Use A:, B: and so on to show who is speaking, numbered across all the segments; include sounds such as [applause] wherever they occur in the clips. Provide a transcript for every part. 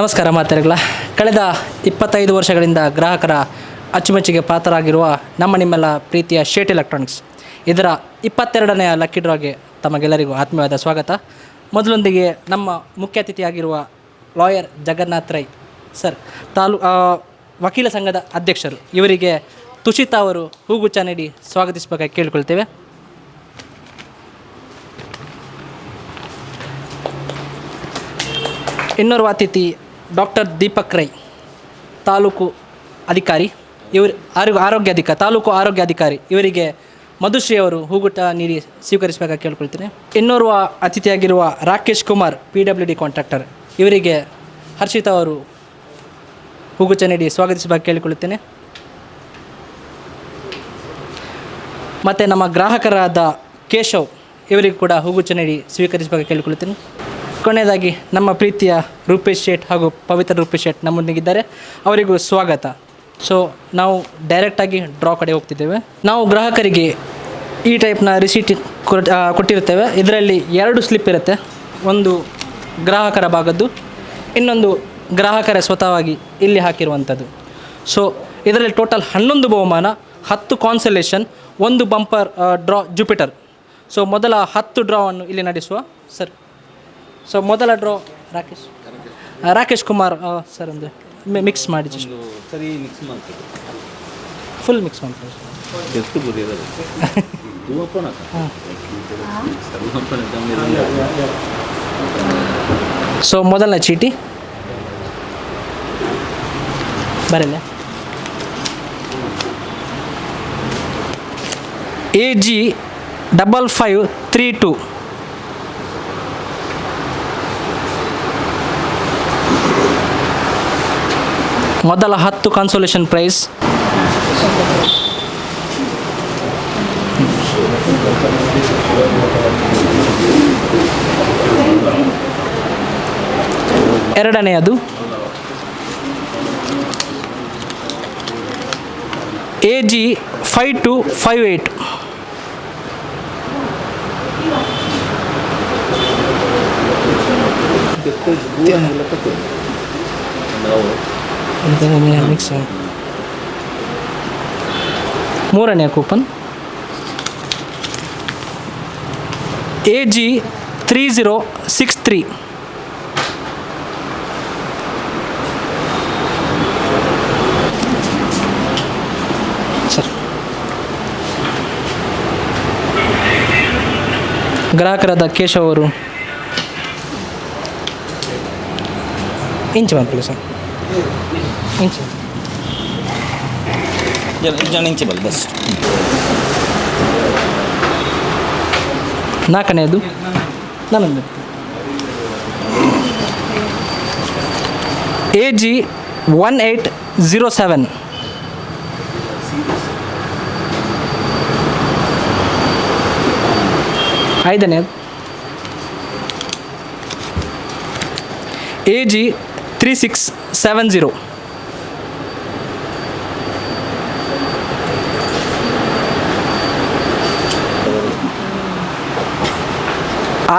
A: ನಮಸ್ಕಾರ ಮಾತಾಡಿಗಳ ಕಳೆದ ಇಪ್ಪತ್ತೈದು ವರ್ಷಗಳಿಂದ ಗ್ರಾಹಕರ ಅಚ್ಚುಮೆಚ್ಚುಗೆ ಪಾತ್ರರಾಗಿರುವ ನಮ್ಮ ನಿಮ್ಮೆಲ್ಲ ಪ್ರೀತಿಯ ಶೇಟ್ ಎಲೆಕ್ಟ್ರಾನಿಕ್ಸ್. ಇದರ ಇಪ್ಪತ್ತೆರಡನೆಯ ಲಕ್ಕಿ ಡ್ರಾಗೆ ತಮಗೆಲ್ಲರಿಗೂ ಆತ್ಮೀಯವಾದ ಸ್ವಾಗತ. ಮೊದಲೊಂದಿಗೆ ನಮ್ಮ ಮುಖ್ಯ ಅತಿಥಿಯಾಗಿರುವ ಲಾಯರ್ ಜಗನ್ನಾಥ್ ರೈ ಸರ್, ತಾಲೂ ವಕೀಲ ಸಂಘದ ಅಧ್ಯಕ್ಷರು. ಇವರಿಗೆ ತುಷಿತಾ ಅವರು ಹೂಗುಚ್ಛ ನೀಡಿ ಸ್ವಾಗತಿಸಬೇಕಾಗಿ ಕೇಳಿಕೊಳ್ತೇವೆ. ಇನ್ನೋರ್ವ ಅತಿಥಿ ಡಾಕ್ಟರ್ ದೀಪಕ್ ರೈ, ತಾಲೂಕು ಅಧಿಕಾರಿ. ಇವರು ಆರೋಗ್ಯ ಆರೋಗ್ಯಾಧಿಕಾರಿ ತಾಲೂಕು ಆರೋಗ್ಯಾಧಿಕಾರಿ ಇವರಿಗೆ ಮಧುಶ್ರೀ ಅವರು ಹೂಗುಟ ನೀಡಿ ಸ್ವೀಕರಿಸಬೇಕಾಗಿ ಕೇಳ್ಕೊಳ್ತೀನಿ. ಇನ್ನೋರ್ವ ಅತಿಥಿಯಾಗಿರುವ Rakesh Kumar P W D contractor ಇವರಿಗೆ ಹರ್ಷಿತಾ ಅವರು ಹೂಗುಚ್ಚ ನೀಡಿ ಸ್ವಾಗತಿಸಬೇಕು ಕೇಳಿಕೊಳ್ಳುತ್ತೇನೆ ಮತ್ತು ನಮ್ಮ ಗ್ರಾಹಕರಾದ ಕೇಶವ್, ಇವರಿಗೂ ಕೂಡ ಹೂಗುಚ್ಚ ನೀಡಿ ಸ್ವೀಕರಿಸಬೇಕು ಕೇಳಿಕೊಳ್ಳುತ್ತೇನೆ ಕೊನೆಯದಾಗಿ ನಮ್ಮ ಪ್ರೀತಿಯ ರೂಪೇಶ್ ಶೇಟ್ ಹಾಗೂ ಪವಿತ್ರ ರೂಪೇಶ್ ಶೇಟ್ ನಮ್ಮೊಂದಿಗಿದ್ದಾರೆ. ಅವರಿಗೂ ಸ್ವಾಗತ. ಸೊ ನಾವು ಡೈರೆಕ್ಟಾಗಿ ಡ್ರಾ ಕಡೆ ಹೋಗ್ತಿದ್ದೇವೆ. ನಾವು ಗ್ರಾಹಕರಿಗೆ ಈ ಟೈಪ್ನ ರಿಸೀಟ್ ಕೊಟ್ಟಿರುತ್ತೇವೆ. ಇದರಲ್ಲಿ ಎರಡು ಸ್ಲಿಪ್ ಇರುತ್ತೆ. ಒಂದು ಗ್ರಾಹಕರ ಭಾಗದ್ದು, ಇನ್ನೊಂದು ಗ್ರಾಹಕರ ಸ್ವತಃವಾಗಿ ಇಲ್ಲಿ ಹಾಕಿರುವಂಥದ್ದು. ಸೊ ಇದರಲ್ಲಿ ಟೋಟಲ್ ಹನ್ನೊಂದು ಬಹುಮಾನ, ಹತ್ತು ಕಾನ್ಸಲೇಷನ್ ಒಂದು ಬಂಪರ್ ಡ್ರಾ ಜುಪಿಟರ್ ಸೊ ಮೊದಲ ಹತ್ತು ಡ್ರಾವನ್ನು ಇಲ್ಲಿ ನಡೆಸುವ ಸರ್ ಸೊ ಮೊದಲ ಡ್ರೋ ರಾಕೇಶ್. ರಾಕೇಶ್. ಕುಮಾರ್ ಸರ್ ಒಂದು ಮಿಕ್ಸ್ ಮಾಡಿ
B: ಸರಿ ಮಿಕ್ಸ್ ಮಾಡ್ತೀವಿ.
A: ಫುಲ್ ಮಿಕ್ಸ್ ಮಾಡ್ತೀವಿ.
B: ಎಷ್ಟು
A: ಸೊ [laughs] ಮೊದಲನೇ ಚೀಟಿ. ಬರಲ್ಲ A G double five three two ಮೊದಲ ಹತ್ತು ಕನ್ಸೋಲೇಷನ್ ಪ್ರೈಸ್ ಎರಡನೆಯದು. A G five two five eight
B: ನಾವು
A: ಮಿಕ್ಸ್ ಮೂರನೆಯ coupon A G three zero six three sir. ಗ್ರಾಹಕರಾದ ಕೇಶವ್ ಅವರು. Inch ಬಂದ್ಕೊಳ್ಳಿ sir. ಇಂಚ್
B: ಜನ ಜನ ಇಂಚೆ ಬಲ್ಲ ಬಸ್
A: ನಾಲ್ಕನೆಯದು ನಾನೊಂದು A G one eight zero seven zero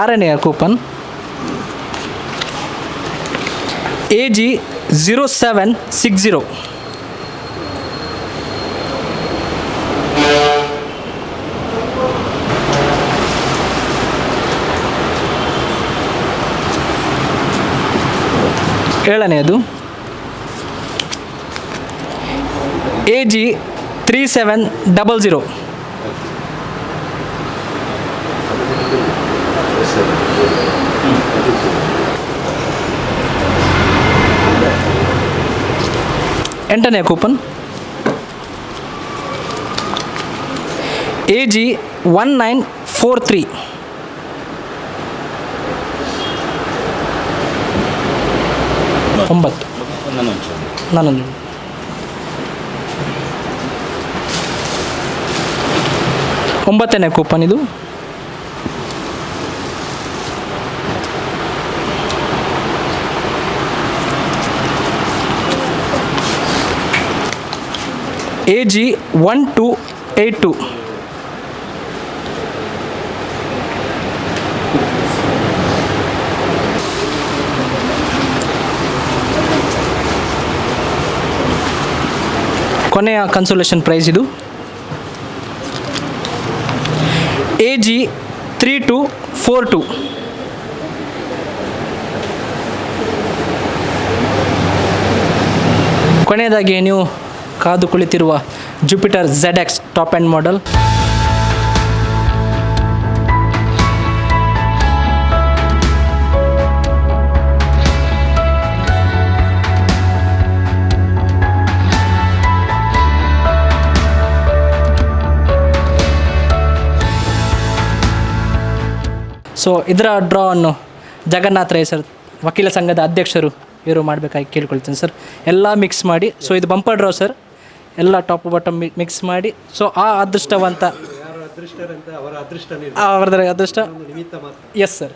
A: ಆರನೆಯ coupon. A G zero seven six zero. ಏಳನೆಯದು. A G three seven double zero ಎಂಟನೆಯ coupon A G one nine four three ಒಂಬತ್ತು
B: ನನ್ನ
A: ಒಂಬತ್ತನೇ ಕೂಪನ್ ಇದು. A G one two eight two ಕೊನೆಯ consolation prize ಇದು. A G three two four two ಕೊನೆಯದಾಗಿ ನೀವು ಕಾದು ಕುಳಿತಿರುವ Jupiter Z X top end model so ಇದರ ಡ್ರಾ ಅನ್ನು ಜಗನ್ನಾಥ್ ರೈ ಸರ್ ವಕೀಲ ಸಂಘದ ಅಧ್ಯಕ್ಷರು ಇವರು ಮಾಡಬೇಕಾಗಿ ಕೇಳ್ಕೊಳ್ತೀನಿ ಸರ್ ಎಲ್ಲ ಮಿಕ್ಸ್ ಮಾಡಿ ಸೊ ಇದು ಬಂಪರ್ ಡ್ರಾ ಸರ್ ಎಲ್ಲ ಟಾಪ್ ಬಾಟಮ್ ಮಿಕ್ಸ್ ಮಾಡಿ ಸೊ ಆ ಅದೃಷ್ಟವಂತ
C: ಅದೃಷ್ಟ ಅವರ
A: ಎಸ್ ಸರ್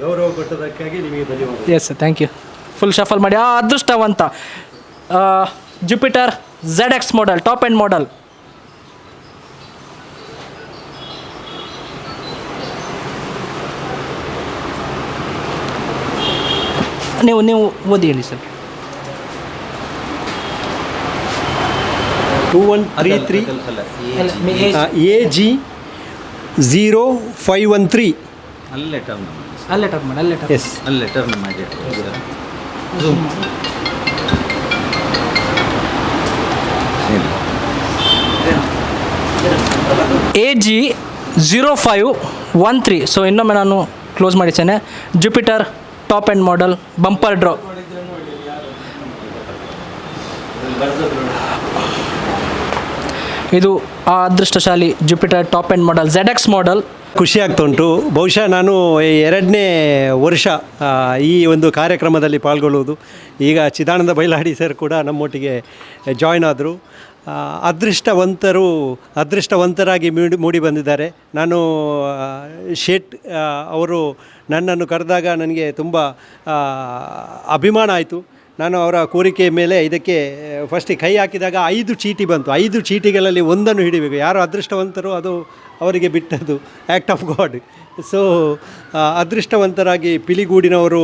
C: ಗೌರವ ಕೊಟ್ಟದಕ್ಕಾಗಿ ನಿಮಗೆ
A: yes sir thank you full shuffle ಮಾಡಿ, ಆ ಅದೃಷ್ಟವಂತ Jupiter Z X model top end model ನೀವು ನೀವು ಓದಿ ಹೇಳಿ sir.
C: Two one three three
B: ಅಲ್ಲ
C: A G zero five one three
B: ಅಲ್ಲೇ ಟರ್ನ್ ಮಾಡಿ.
A: ಅಲ್ಲೇ ಟರ್ನ್ ಮಾಡಿ ಅಲ್ಲೇ ಟರ್ನ್
C: ಎಸ್
B: ಅಲ್ಲೇ ಟರ್ನ್ ಮಾಡಿ.
A: A G zero five one three so ಇನ್ನೊಮ್ಮೆ ನಾನು ಕ್ಲೋಸ್ ಮಾಡಿದ್ದೇನೆ Jupiter top end model, bumper draw. ಇದು ಆ ಅದೃಷ್ಟಶಾಲಿ Jupiter top end model Z X model.
C: ಖುಷಿ ಉಂಟು ಬಹುಶಃ ನಾನು ಎರಡನೇ ವರ್ಷ ಈ ಒಂದು ಕಾರ್ಯಕ್ರಮದಲ್ಲಿ ಪಾಲ್ಗೊಳ್ಳುವುದು. ಈಗ ಚಿದಾನಂದ ಬೈಲಾಡಿ ಸರ್ ಕೂಡ ನಮ್ಮೊಟ್ಟಿಗೆ ಜಾಯ್ನ್ ಆದರು. ಅದೃಷ್ಟವಂತರು, ಅದೃಷ್ಟವಂತರಾಗಿ ಮೂಡಿ ಮೂಡಿ ಬಂದಿದ್ದಾರೆ. ನಾನು ಶೇಟ್ ಅವರು ನನ್ನನ್ನು ಕರೆದಾಗ ನನಗೆ ತುಂಬ ಅಭಿಮಾನ ಆಯಿತು. ನಾನು ಅವರ ಕೋರಿಕೆ ಮೇಲೆ ಇದಕ್ಕೆ ಫಸ್ಟಿಗೆ ಕೈ ಹಾಕಿದಾಗ ಐದು ಚೀಟಿ ಬಂತು. ಐದು ಚೀಟಿಗಳಲ್ಲಿ ಒಂದನ್ನು ಹಿಡಿಬೇಕು. ಯಾರು ಅದೃಷ್ಟವಂತರು ಅದು ಅವರಿಗೆ ಬಿಟ್ಟದ್ದು. ಆ್ಯಕ್ಟ್ ಆಫ್ ಗಾಡ್ ಸೊ ಅದೃಷ್ಟವಂತರಾಗಿ ಪಿಲಿಗೂಡಿನವರು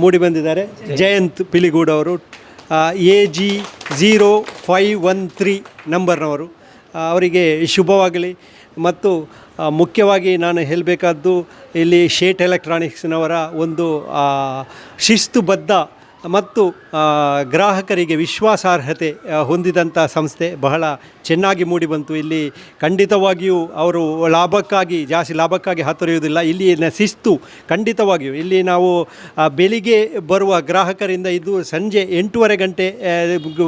C: ಮೂಡಿ ಬಂದಿದ್ದಾರೆ. ಜಯಂತ್ ಪಿಲಿಗೂಡ್ ಅವರು A G zero five one three ನಂಬರ್ನವರು. ಅವರಿಗೆ ಶುಭವಾಗಲಿ. ಮತ್ತು ಮುಖ್ಯವಾಗಿ ನಾನು ಹೇಳಬೇಕಾದ್ದು ಇಲ್ಲಿ ಶೇಟ್ ಎಲೆಕ್ಟ್ರಾನಿಕ್ಸ್ನವರ ಒಂದು ಶಿಸ್ತುಬದ್ಧ ಮತ್ತು ಗ್ರಾಹಕರಿಗೆ ವಿಶ್ವಾಸಾರ್ಹತೆ ಹೊಂದಿದಂಥ ಸಂಸ್ಥೆ ಬಹಳ ಚೆನ್ನಾಗಿ ಮೂಡಿಬಂತು ಇಲ್ಲಿ ಖಂಡಿತವಾಗಿಯೂ ಅವರು ಲಾಭಕ್ಕಾಗಿ, ಜಾಸ್ತಿ ಲಾಭಕ್ಕಾಗಿ ಹತ್ತೊರೆಯುವುದಿಲ್ಲ ಇಲ್ಲಿನ ಶಿಸ್ತು ಖಂಡಿತವಾಗಿಯೂ. ಇಲ್ಲಿ ನಾವು ಬೆಳಿಗ್ಗೆ ಬರುವ ಗ್ರಾಹಕರಿಂದ ಇದು ಸಂಜೆ ಎಂಟೂವರೆ ಗಂಟೆ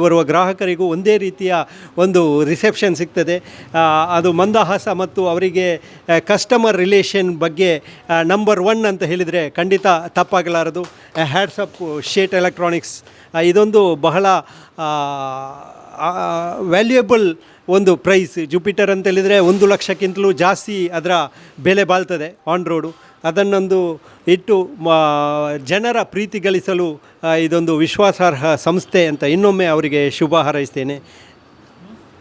C: ಬರುವ ಗ್ರಾಹಕರಿಗೂ ಒಂದೇ ರೀತಿಯ ಒಂದು ರಿಸೆಪ್ಷನ್ ಸಿಗ್ತದೆ. ಅದು ಮಂದಹಾಸ ಮತ್ತು ಅವರಿಗೆ ಕಸ್ಟಮರ್ ರಿಲೇಷನ್ ಬಗ್ಗೆ ನಂಬರ್ ಒನ್ ಅಂತ ಹೇಳಿದರೆ ಖಂಡಿತ ತಪ್ಪಾಗಲಾರದು. ಹ್ಯಾಡ್ಸ್ ಅಪ್ ಶೇಟ್ ಎಲೆಕ್ಟ್ರಾನಿಕ್ಸ್ ಇದೊಂದು ಬಹಳ ವ್ಯಾಲ್ಯೂಯಬಲ್ ಒಂದು ಪ್ರೈಸ್ ಜುಪಿಟರ್ ಅಂತ ಹೇಳಿದರೆ ಒಂದು ಲಕ್ಷಕ್ಕಿಂತಲೂ ಜಾಸ್ತಿ ಅದರ ಬೆಲೆ ಬಾಳ್ತದೆ ಆನ್ ರೋಡು ಅದನ್ನೊಂದು ಇಟ್ಟು ಜನರ ಪ್ರೀತಿ ಗಳಿಸಲು ಇದೊಂದು ವಿಶ್ವಾಸಾರ್ಹ ಸಂಸ್ಥೆ ಅಂತ ಇನ್ನೊಮ್ಮೆ ಅವರಿಗೆ ಶುಭ ಹಾರೈಸ್ತೇನೆ.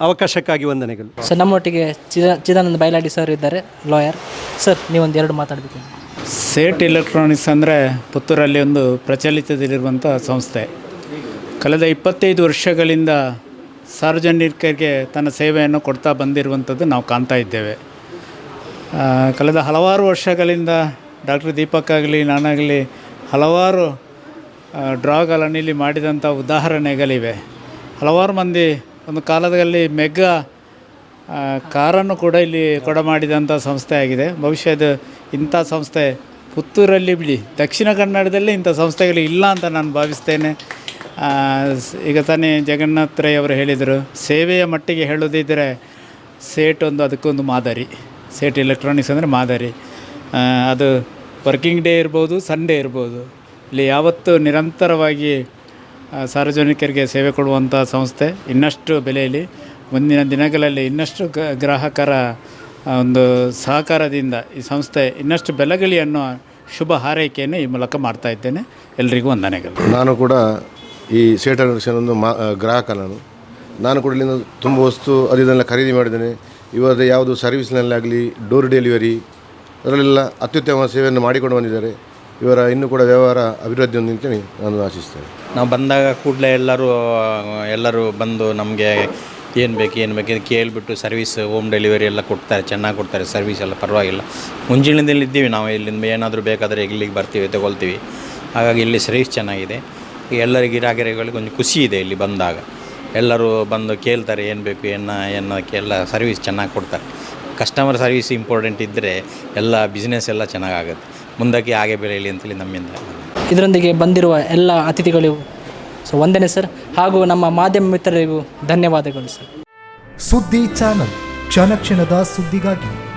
C: ಅವಕಾಶಕ್ಕಾಗಿ ವಂದನೆಗಳು.
A: ಸರ್, ನಮ್ಮೊಟ್ಟಿಗೆ ಚಿದ, ಚಿದಾನಂದ ಬೈಲಾಡಿ ಸರ್ ಇದ್ದಾರೆ ಲಾಯರ್ ಸರ್ ನೀವೊಂದು ಎರಡು ಮಾತಾಡಬೇಕು.
D: ಸೇಟ್ ಎಲೆಕ್ಟ್ರಾನಿಕ್ಸ್ ಅಂದರೆ ಪುತ್ತೂರಲ್ಲಿ ಒಂದು ಪ್ರಚಲಿತದಲ್ಲಿರುವಂಥ ಸಂಸ್ಥೆ. ಕಳೆದ ಇಪ್ಪತ್ತೈದು ವರ್ಷಗಳಿಂದ ಸಾರ್ವಜನಿಕರಿಗೆ ತನ್ನ ಸೇವೆಯನ್ನು ಕೊಡ್ತಾ ಬಂದಿರುವಂಥದ್ದು ನಾವು ಕಾಣ್ತಾ ಇದ್ದೇವೆ. ಕಳೆದ ಹಲವಾರು ವರ್ಷಗಳಿಂದ ಡಾಕ್ಟರ್ ದೀಪಕ್ ಆಗಲಿ ನಾನಾಗಲಿ ಹಲವಾರು ಡ್ರಾಗಳನ್ನು ಇಲ್ಲಿ ಮಾಡಿದಂಥ ಉದಾಹರಣೆಗಳಿವೆ. ಹಲವಾರು ಮಂದಿ ಒಂದು ಕಾಲದಲ್ಲಿ ಮೆಗಾ ಆ, ಕಾರನ್ನು ಕೂಡ ಇಲ್ಲಿ ಕೊಡ ಮಾಡಿದಂಥ ಸಂಸ್ಥೆ ಆಗಿದೆ. ಭವಿಷ್ಯದ ಇಂಥ ಸಂಸ್ಥೆ ಪುತ್ತೂರಲ್ಲಿ ಬಿಡಿ. ದಕ್ಷಿಣ ಕನ್ನಡದಲ್ಲಿ ಇಂಥ ಸಂಸ್ಥೆಗಳು ಇಲ್ಲ ಅಂತ ನಾನು ಭಾವಿಸ್ತೇನೆ. ಈಗ ತಾನೇ ಜಗನ್ನಾಥ್ ರೈ ಅವರು ಹೇಳಿದರು, ಸೇವೆಯ ಮಟ್ಟಿಗೆ ಹೇಳೋದಿದ್ದರೆ ಸೇಟ್ ಒಂದು ಅದಕ್ಕೊಂದು ಮಾದರಿ. ಸೇಟ್ ಎಲೆಕ್ಟ್ರಾನಿಕ್ಸ್ ಅಂದರೆ ಮಾದರಿ. ಅದು ವರ್ಕಿಂಗ್ ಡೇ ಇರ್ಬೋದು ಸಂಡೇ ಇರ್ಬೋದು. ಇಲ್ಲಿ ಯಾವತ್ತೂ ನಿರಂತರವಾಗಿ ಸಾರ್ವಜನಿಕರಿಗೆ ಸೇವೆ ಕೊಡುವಂಥ ಸಂಸ್ಥೆ ಇನ್ನಷ್ಟು ಬೆಲೆಯಲ್ಲಿ. ಮುಂದಿನ ದಿನಗಳಲ್ಲಿ ಇನ್ನಷ್ಟು ಗ- ಗ್ರಾಹಕರ ಒಂದು ಸಹಕಾರದಿಂದ ಈ ಸಂಸ್ಥೆ ಇನ್ನಷ್ಟು ಬೆಲೆಗಳಿ ಅನ್ನೋ ಶುಭ ಹಾರೈಕೆಯನ್ನು ಈ ಮೂಲಕ ಮಾಡ್ತಾ ಇದ್ದೇನೆ. ಎಲ್ರಿಗೂ ವಂದನೆಗಳು.
E: ನಾನು ಕೂಡ ಈ ಸೇಟ್ ಎಲೆಕ್ಟ್ರಿಷಿಯನ್ ಒಂದು ಮಾ ಗ್ರಾಹಕ ನಾನು. ನಾನು ಕೂಡ ಇಲ್ಲಿಂದ ತುಂಬ ವಸ್ತು ಅದು ಇದನ್ನೆಲ್ಲ ಖರೀದಿ ಮಾಡಿದ್ದೇನೆ. ಇವಾಗ ಯಾವುದು ಸರ್ವಿಸ್ನಲ್ಲಾಗಲಿ ಡೋರ್ ಡೆಲಿವರಿ ಅದರಲ್ಲೆಲ್ಲ ಅತ್ಯುತ್ತಮ ಸೇವೆಯನ್ನು ಮಾಡಿಕೊಂಡು ಬಂದಿದ್ದಾರೆ. ಇವರ ಇನ್ನೂ ಕೂಡ ವ್ಯವಹಾರ ಅಭಿವೃದ್ಧಿ ಹೊಂದಿ ಅಂತೇಳಿ ನಾನು ಆಶಿಸ್ತೇನೆ.
B: ನಾವು ಬಂದಾಗ ಕೂಡಲೇ ಎಲ್ಲರೂ ಎಲ್ಲರೂ ಬಂದು ನಮಗೆ ಏನು ಬೇಕು ಏನು ಬೇಕು ಕೇಳಿಬಿಟ್ಟು ಸರ್ವಿಸ್ ಹೋಮ್ ಡೆಲಿವರಿ ಎಲ್ಲ ಕೊಡ್ತಾರೆ, ಚೆನ್ನಾಗಿ ಕೊಡ್ತಾರೆ ಸರ್ವಿಸ್ ಎಲ್ಲ ಪರವಾಗಿಲ್ಲ. ಮುಂಚಿನಿಂದಲೇ ಇದ್ದೀವಿ ನಾವು, ಇಲ್ಲಿಂದ ಏನಾದರೂ ಬೇಕಾದರೆ ಇಲ್ಲಿಗೆ ಬರ್ತೀವಿ, ತಗೊಳ್ತೀವಿ. ಹಾಗಾಗಿ ಇಲ್ಲಿ ಸರ್ವಿಸ್ ಚೆನ್ನಾಗಿದೆ. ಎಲ್ಲರಿಗೆ ಗಿರಾಗಿರಗಳಿಗೆ ಒಂದು ಖುಷಿ ಇದೆ ಇಲ್ಲಿ ಬಂದಾಗ. ಎಲ್ಲರೂ ಬಂದು ಕೇಳ್ತಾರೆ, ಏನು ಬೇಕು, ಏನು ಏನಕ್ಕೆ ಎಲ್ಲ ಸರ್ವಿಸ್ ಚೆನ್ನಾಗಿ ಕೊಡ್ತಾರೆ. ಕಸ್ಟಮರ್ ಸರ್ವಿಸ್ ಇಂಪಾರ್ಟೆಂಟ್ ಇದ್ದರೆ ಎಲ್ಲ ಬಿಸ್ನೆಸ್ ಎಲ್ಲ ಚೆನ್ನಾಗಾಗುತ್ತೆ ಮುಂದಕ್ಕೆ ಹಾಗೆ ಬೆಳೆಯಲಿ ಅಂತೇಳಿ ನಮ್ಮಿಂದ.
A: ಇದರೊಂದಿಗೆ ಬಂದಿರುವ ಎಲ್ಲ ಅತಿಥಿಗಳಿಗೂ ಸೊ ವಂದನೆ ಸರ್. ಹಾಗೂ ನಮ್ಮ ಮಾಧ್ಯಮ ಮಿತ್ರರಿಗೂ ಧನ್ಯವಾದಗಳು ಸರ್.
F: ಸುದ್ದಿ ಚಾನಲ್. ಕ್ಷಣ ಕ್ಷಣದ ಸುದ್ದಿಗಾಗಿ